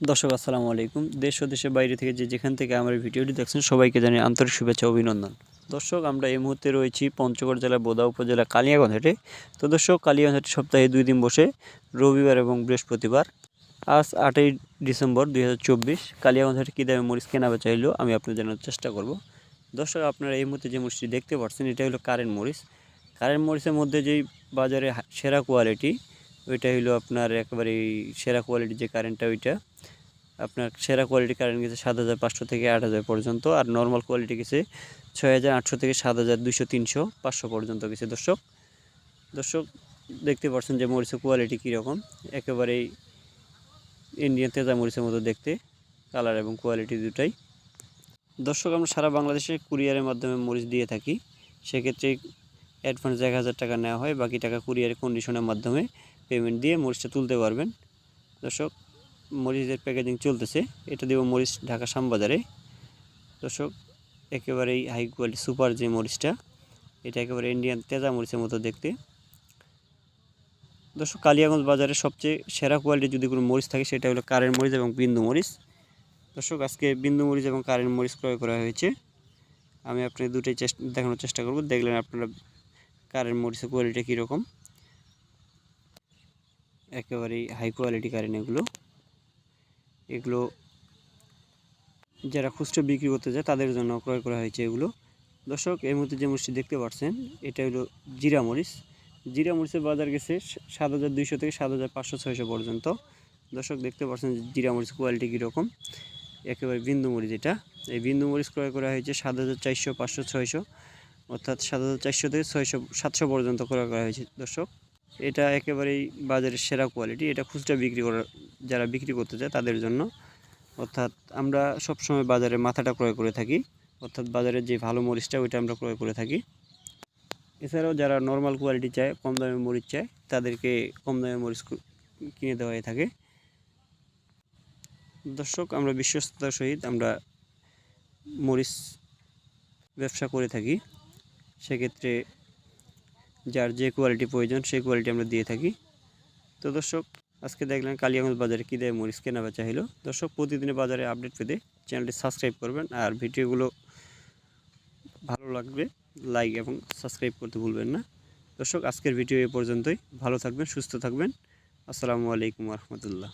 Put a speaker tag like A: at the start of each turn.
A: দর্শক, আসসালামু আলাইকুম। দেশ ও দেশের বাইরে থেকে যে যেখান থেকে আমার ভিডিওটি দেখছেন, সবাইকে জানিয়ে আন্তরিক শুভেচ্ছা, অভিনন্দন। দর্শক, আমরা এই মুহূর্তে রয়েছি পঞ্চগড় জেলা বোদা উপজেলা কালিয়াগঞ্জ তো দর্শক কালিয়াগঞ্জ সপ্তাহে দুই দিন বসে রবিবার এবং বৃহস্পতিবার, আজ আটই ডিসেম্বর দুই হাজার চব্বিশ কালিয়াগঞ্জ কী দামে মরিচ কেনা বেচা আমি আপনাদের জানার চেষ্টা করব। দর্শক, আপনারা এই মুহূর্তে যে মরিচটি দেখতে পাচ্ছেন, এটা হলো কারেন্ট মরিচ। কারেন্ট মরিচের মধ্যে যেই বাজারে সেরা কোয়ালিটি ওইটা হলো আপনার একেবারে সেরা কোয়ালিটির যে কারেন্টটা ওইটা। আপনার সেরা কোয়ালিটি কারেন্ট গেছে সাত হাজার পাঁচশো থেকে আট হাজার পর্যন্ত আর নর্মাল কোয়ালিটি গেছে ছয় হাজার আটশো থেকে সাত হাজার দুশো তিনশো, পাঁচশো পর্যন্ত গেছে দর্শক। দর্শক, দেখতে পাচ্ছেন যে মরিচের কোয়ালিটি কীরকম একেবারেই ইন্ডিয়ান তেজা মরিচের মতো দেখতে কালার এবং কোয়ালিটি দুটাই। দর্শক, আমরা সারা বাংলাদেশে কুরিয়ারের মাধ্যমে মরিচ দিয়ে থাকি। সেক্ষেত্রে অ্যাডভান্স এক হাজার টাকা নেওয়া হয়, বাকি টাকা কুরিয়ারের কন্ডিশনের মাধ্যমে পেমেন্ট দিয়ে মরিচটা তুলতে পারবেন। দর্শক মরিচের প্যাকেজিং চলতেছে। এটা দেবো মরিচ ঢাকা শ্যামবাজারে। দর্শক, একেবারেই হাই কোয়ালিটি সুপার যে মরিচটা, এটা একেবারে ইন্ডিয়ান তেজা মরিচের মতো দেখতে। দর্শক, কালিয়াগঞ্জ বাজারে সবচেয়ে সেরা কোয়ালিটি যদি কোনো মরিচ থাকে, সেটা হলো কারেন্ট মরিচ এবং বিন্দু মরিচ। দর্শক, আজকে বিন্দু মরিচ এবং কারেন্ট মরিচ ক্রয় করা হয়েছে। আমি আপনাকে দুটোই চেষ্টা, দেখানোর চেষ্টা করব। দেখলেন আপনারা কারেন্ট মরিচের কোয়ালিটি কীরকম। একেবারেই হাই কোয়ালিটি কারেন্ট এগুলো। এগুলো যারা খুচরো বিক্রি করতে যায় তাদের জন্য ক্রয় করা হয়েছে এগুলো। দর্শক, এই মুহূর্তে যে মরিচটি দেখতে পাচ্ছেন, এটা হলো জিরা মরিচ। জিরা মরিচের বাজার গেছে সাত হাজার দুইশো থেকে সাত হাজার পাঁচশো ছয়শো পর্যন্ত। দর্শক, দেখতে পাচ্ছেন জিরা মরিচ কোয়ালিটি কীরকম। একেবারে বিন্দু মরিচ এটা। এই বিন্দু মরিচ ক্রয় করা হয়েছে সাত হাজার চারশো পাঁচশো ছয়শো, অর্থাৎ সাত হাজার চারশো থেকে ছয়শো সাতশো পর্যন্ত ক্রয় করা হয়েছে। দর্শক এটা একেবারেই বাজারের সেরা কোয়ালিটি এটা খুচরা বিক্রি করার যারা বিক্রি করতে চায় তাদের জন্য। অর্থাৎ আমরা সবসময় বাজারে মাথাটা ক্রয় করে থাকি, অর্থাৎ বাজারের যে ভালো মরিচটা, ওইটা আমরা ক্রয় করে থাকি। এছাড়াও যারা নর্মাল কোয়ালিটি চায়, কম দামে মরিচ চায়, তাদেরকে কম দামে মরিচ কিনে দেওয়া হয়ে থাকে। দর্শক, আমরা বিশ্বস্ততার সহিত আমরা মরিচ ব্যবসা করে থাকি। সেক্ষেত্রে যার যে কোয়ালিটি প্রয়োজন, সেই কোয়ালিটি আমরা দিয়ে থাকি। তো দর্শক, আজকে দেখলেন কালিয়াগঞ্জ বাজারে কী দেয় মরিচ কেনা বেচা হলো দর্শক, প্রতিদিনের বাজারে আপডেট পেতে চ্যানেলটি সাবস্ক্রাইব করবেন আর ভিডিওগুলো ভালো লাগবে লাইক এবং সাবস্ক্রাইব করতে ভুলবেন না। দর্শক, আজকের ভিডিও এ পর্যন্তই। ভালো থাকবেন, সুস্থ থাকবেন। আসসালামু আলাইকুম রহমতুল্লাহ।